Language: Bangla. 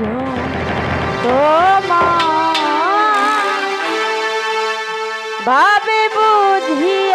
নেই ভাবে বুঝি